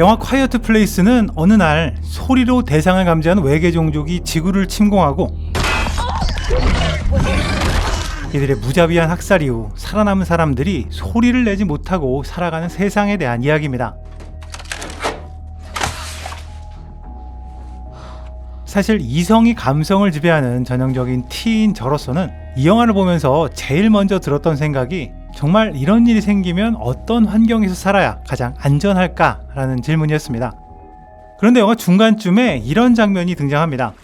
영화 콰이어트 플레이스는 어느 날 소리로 대상을 감지한 외계 종족이 지구를 침공하고 이들의 무자비한 학살 이후 살아남은 사람들이 소리를 내지 못하고 살아가는 세상에 대한 이야기입니다. 사실 이성이 감성을 지배하는 전형적인 티인 저로서는 이 영화를 보면서 제일 먼저 들었던 생각이 정말 이런 일이 생기면 어떤 환경에서 살아야 가장 안전할까라는 질문이었습니다. 그런데 영화 중간쯤에 이런 장면이 등장합니다.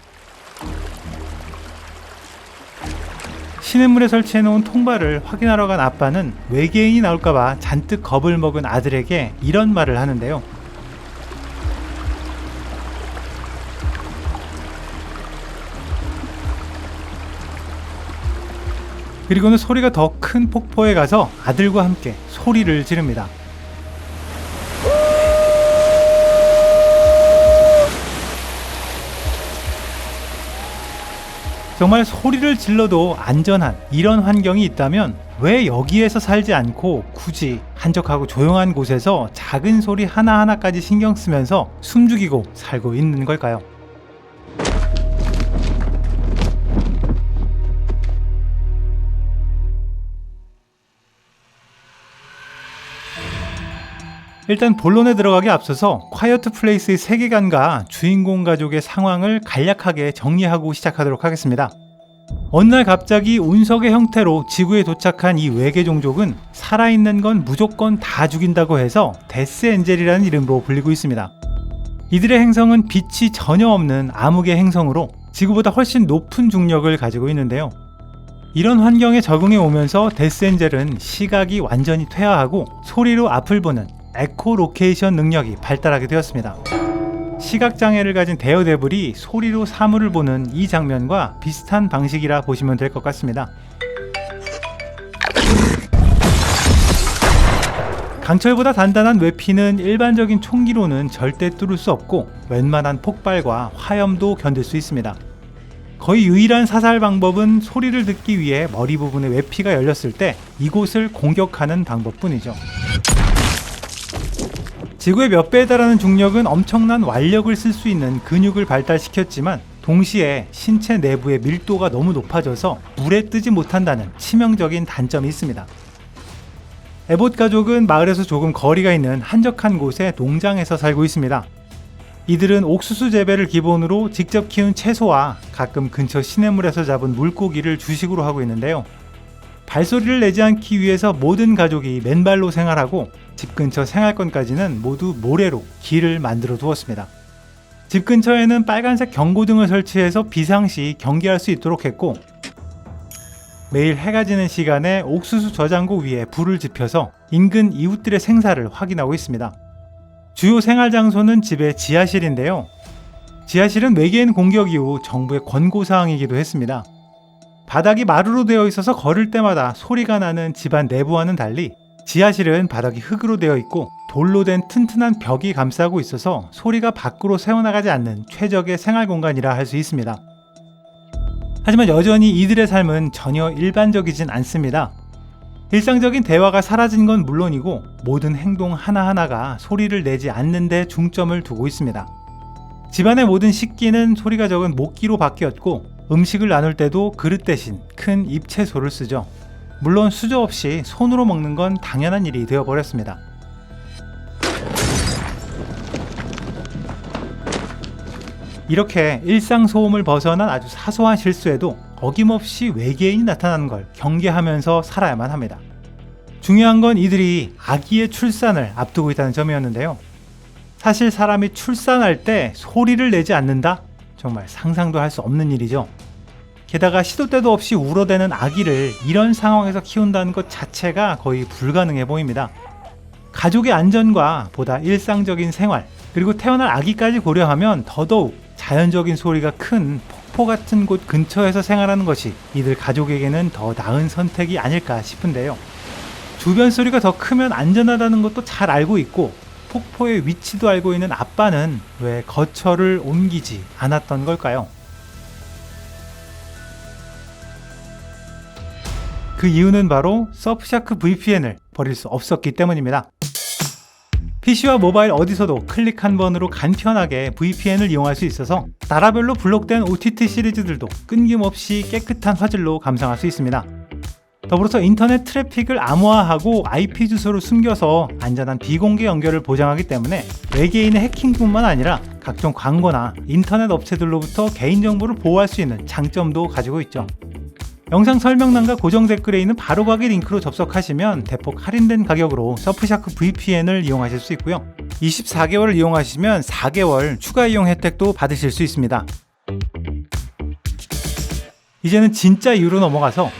시냇물에 설치해놓은 통발을 확인하러 간 아빠는 외계인이 나올까봐 잔뜩 겁을 먹은 아들에게 이런 말을 하는데요. 그리고는 소리가 더 큰 폭포에 가서 아들과 함께 소리를 지릅니다. 정말 소리를 질러도 안전한 이런 환경이 있다면 왜 여기에서 살지 않고 굳이 한적하고 조용한 곳에서 작은 소리 하나하나까지 신경 쓰면서 숨죽이고 살고 있는 걸까요? 일단 본론에 들어가기 앞서서 콰이어트 플레이스의 세계관과 주인공 가족의 상황을 간략하게 정리하고 시작하도록 하겠습니다. 어느 날 갑자기 운석의 형태로 지구에 도착한 이 외계 종족은 살아있는 건 무조건 다 죽인다고 해서 데스 엔젤이라는 이름으로 불리고 있습니다. 이들의 행성은 빛이 전혀 없는 암흑의 행성으로 지구보다 훨씬 높은 중력을 가지고 있는데요. 이런 환경에 적응해 오면서 데스 엔젤은 시각이 완전히 퇴화하고 소리로 앞을 보는 에코로케이션 능력이 발달하게 되었습니다. 시각장애를 가진 데어데블이 소리로 사물을 보는 이 장면과 비슷한 방식이라 보시면 될 것 같습니다. 강철보다 단단한 외피는 일반적인 총기로는 절대 뚫을 수 없고 웬만한 폭발과 화염도 견딜 수 있습니다. 거의 유일한 사살 방법은 소리를 듣기 위해 머리 부분에 외피가 열렸을 때 이곳을 공격하는 방법뿐이죠. 지구의 몇 배에 달하는 중력은 엄청난 완력을 쓸 수 있는 근육을 발달시켰지만 동시에 신체 내부의 밀도가 너무 높아져서 물에 뜨지 못한다는 치명적인 단점이 있습니다. 에봇 가족은 마을에서 조금 거리가 있는 한적한 곳에 농장에서 살고 있습니다. 이들은 옥수수 재배를 기본으로 직접 키운 채소와 가끔 근처 시냇물에서 잡은 물고기를 주식으로 하고 있는데요. 발소리를 내지 않기 위해서 모든 가족이 맨발로 생활하고 집 근처 생활권까지는 모두 모래로 길을 만들어 두었습니다. 집 근처에는 빨간색 경고등을 설치해서 비상시 경계할 수 있도록 했고 매일 해가 지는 시간에 옥수수 저장고 위에 불을 지펴서 인근 이웃들의 생사를 확인하고 있습니다. 주요 생활 장소는 집의 지하실인데요. 지하실은 외계인 공격 이후 정부의 권고사항이기도 했습니다. 바닥이 마루로 되어 있어서 걸을 때마다 소리가 나는 집안 내부와는 달리 지하실은 바닥이 흙으로 되어 있고 돌로 된 튼튼한 벽이 감싸고 있어서 소리가 밖으로 새어나가지 않는 최적의 생활 공간이라 할 수 있습니다. 하지만 여전히 이들의 삶은 전혀 일반적이진 않습니다. 일상적인 대화가 사라진 건 물론이고 모든 행동 하나하나가 소리를 내지 않는 데 중점을 두고 있습니다. 집안의 모든 식기는 소리가 적은 목기로 바뀌었고 음식을 나눌 때도 그릇 대신 큰 입채소를 쓰죠. 물론 수저 없이 손으로 먹는 건 당연한 일이 되어버렸습니다. 이렇게 일상 소음을 벗어난 아주 사소한 실수에도 어김없이 외계인이 나타나는 걸 경계하면서 살아야만 합니다. 중요한 건 이들이 아기의 출산을 앞두고 있다는 점이었는데요. 사실 사람이 출산할 때 소리를 내지 않는다? 정말 상상도 할 수 없는 일이죠. 게다가 시도 때도 없이 울어대는 아기를 이런 상황에서 키운다는 것 자체가 거의 불가능해 보입니다. 가족의 안전과 보다 일상적인 생활, 그리고 태어날 아기까지 고려하면 더더욱 자연적인 소리가 큰 폭포 같은 곳 근처에서 생활하는 것이 이들 가족에게는 더 나은 선택이 아닐까 싶은데요. 주변 소리가 더 크면 안전하다는 것도 잘 알고 있고 폭포의 위치도 알고 있는 아빠는 왜 거처를 옮기지 않았던 걸까요? 그 이유는 바로 서프샤크 VPN을 버릴 수 없었기 때문입니다. PC와 모바일 어디서도 클릭 한 번으로 간편하게 VPN을 이용할 수 있어서 나라별로 블록된 OTT 시리즈들도 끊김없이 깨끗한 화질로 감상할 수 있습니다. 더불어서 인터넷 트래픽을 암호화하고 IP 주소를 숨겨서 안전한 비공개 연결을 보장하기 때문에 외계인의 해킹뿐만 아니라 각종 광고나 인터넷 업체들로부터 개인정보를 보호할 수 있는 장점도 가지고 있죠. 영상 설명란과 고정 댓글에 있는 바로가기 링크로 접속하시면 대폭 할인된 가격으로 서프샤크 VPN을 이용하실 수 있고요. 24개월을 이용하시면 4개월 추가 이용 혜택도 받으실 수 있습니다. 이제는 진짜 이유로 넘어가서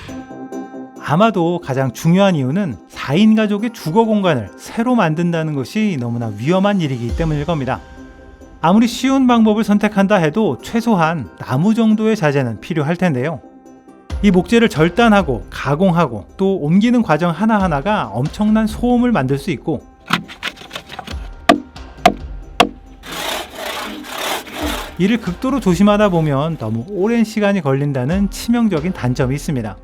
아마도 가장 중요한 이유는 4인 가족의 주거 공간을 새로 만든다는 것이 너무나 위험한 일이기 때문일 겁니다. 아무리 쉬운 방법을 선택한다 해도 최소한 나무 정도의 자재는 필요할 텐데요. 이 목재를 절단하고 가공하고 또 옮기는 과정 하나하나가 엄청난 소음을 만들 수 있고 이를 극도로 조심하다 보면 너무 오랜 시간이 걸린다는 치명적인 단점이 있습니다.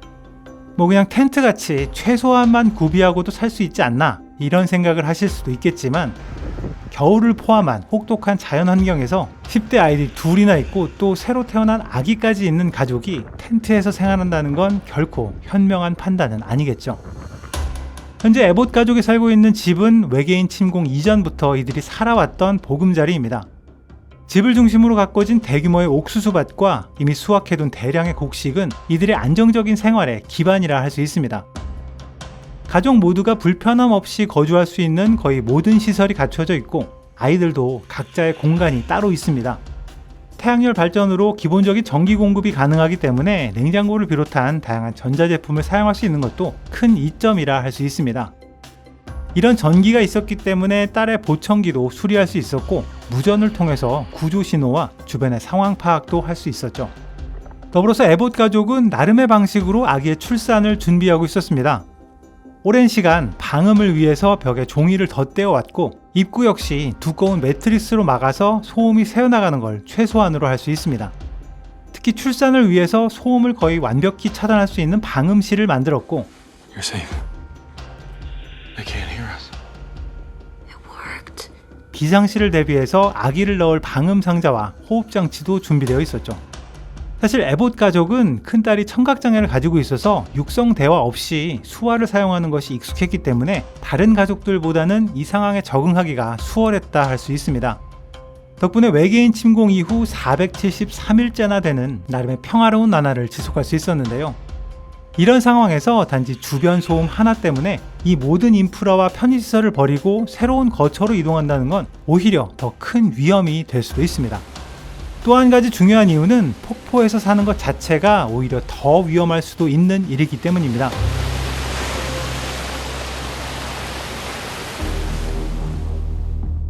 뭐 그냥 텐트 같이 최소한만 구비하고도 살 수 있지 않나 이런 생각을 하실 수도 있겠지만 겨울을 포함한 혹독한 자연 환경에서 10대 아이들이 둘이나 있고 또 새로 태어난 아기까지 있는 가족이 텐트에서 생활한다는 건 결코 현명한 판단은 아니겠죠. 현재 에봇 가족이 살고 있는 집은 외계인 침공 이전부터 이들이 살아왔던 보금자리입니다. 집을 중심으로 가꿔진 대규모의 옥수수밭과 이미 수확해둔 대량의 곡식은 이들의 안정적인 생활의 기반이라 할 수 있습니다. 가족 모두가 불편함 없이 거주할 수 있는 거의 모든 시설이 갖춰져 있고 아이들도 각자의 공간이 따로 있습니다. 태양열 발전으로 기본적인 전기 공급이 가능하기 때문에 냉장고를 비롯한 다양한 전자제품을 사용할 수 있는 것도 큰 이점이라 할 수 있습니다. 이런 전기가 있었기 때문에 딸의 보청기도 수리할 수 있었고 무전을 통해서 구조 신호와 주변의 상황 파악도 할 수 있었죠. 더불어서 에봇 가족은 나름의 방식으로 아기의 출산을 준비하고 있었습니다. 오랜 시간 방음을 위해서 벽에 종이를 덧대어 왔고 입구 역시 두꺼운 매트리스로 막아서 소음이 새어나가는 걸 최소한으로 할 수 있습니다. 특히 출산을 위해서 소음을 거의 완벽히 차단할 수 있는 방음실을 만들었고. 비상시를 대비해서 아기를 넣을 방음 상자와 호흡 장치도 준비되어 있었죠. 사실 에봇 가족은 큰딸이 청각장애를 가지고 있어서 육성 대화 없이 수화를 사용하는 것이 익숙했기 때문에 다른 가족들보다는 이 상황에 적응하기가 수월했다 할 수 있습니다. 덕분에 외계인 침공 이후 473일째나 되는 나름의 평화로운 나날을 지속할 수 있었는데요. 이런 상황에서 단지 주변 소음 하나 때문에 이 모든 인프라와 편의시설을 버리고 새로운 거처로 이동한다는 건 오히려 더 큰 위험이 될 수도 있습니다. 또 한 가지 중요한 이유는 폭포에서 사는 것 자체가 오히려 더 위험할 수도 있는 일이기 때문입니다.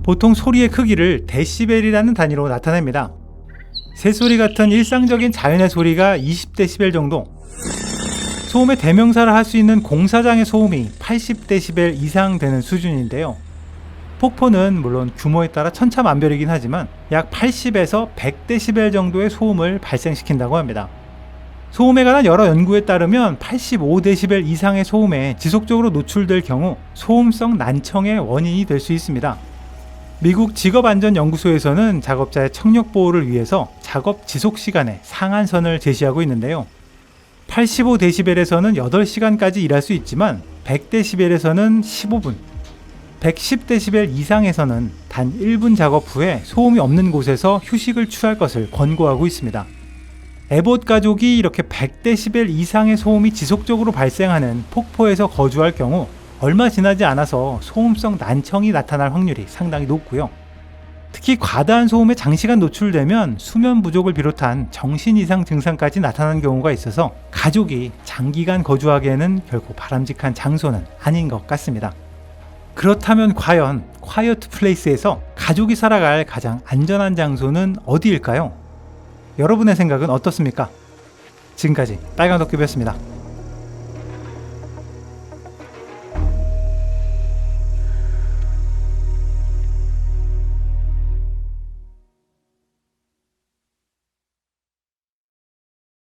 보통 소리의 크기를 데시벨이라는 단위로 나타냅니다. 새소리 같은 일상적인 자연의 소리가 20데시벨 정도, 소음의 대명사를 할 수 있는 공사장의 소음이 80데시벨 이상 되는 수준인데요. 폭포는 물론 규모에 따라 천차만별이긴 하지만 약 80에서 100데시벨 정도의 소음을 발생시킨다고 합니다. 소음에 관한 여러 연구에 따르면 85데시벨 이상의 소음에 지속적으로 노출될 경우 소음성 난청의 원인이 될 수 있습니다. 미국 직업안전연구소에서는 작업자의 청력 보호를 위해서 작업 지속 시간의 상한선을 제시하고 있는데요. 85데시벨에서는 8시간까지 일할 수 있지만 100데시벨에서는 15분, 110데시벨 이상에서는 단 1분 작업 후에 소음이 없는 곳에서 휴식을 취할 것을 권고하고 있습니다. 에봇 가족이 이렇게 100데시벨 이상의 소음이 지속적으로 발생하는 폭포에서 거주할 경우 얼마 지나지 않아서 소음성 난청이 나타날 확률이 상당히 높고요. 특히 과다한 소음에 장시간 노출되면 수면 부족을 비롯한 정신 이상 증상까지 나타나는 경우가 있어서 가족이 장기간 거주하기에는 결코 바람직한 장소는 아닌 것 같습니다. 그렇다면 과연 콰이어트 플레이스에서 가족이 살아갈 가장 안전한 장소는 어디일까요? 여러분의 생각은 어떻습니까? 지금까지 빨간 도깨비였습니다.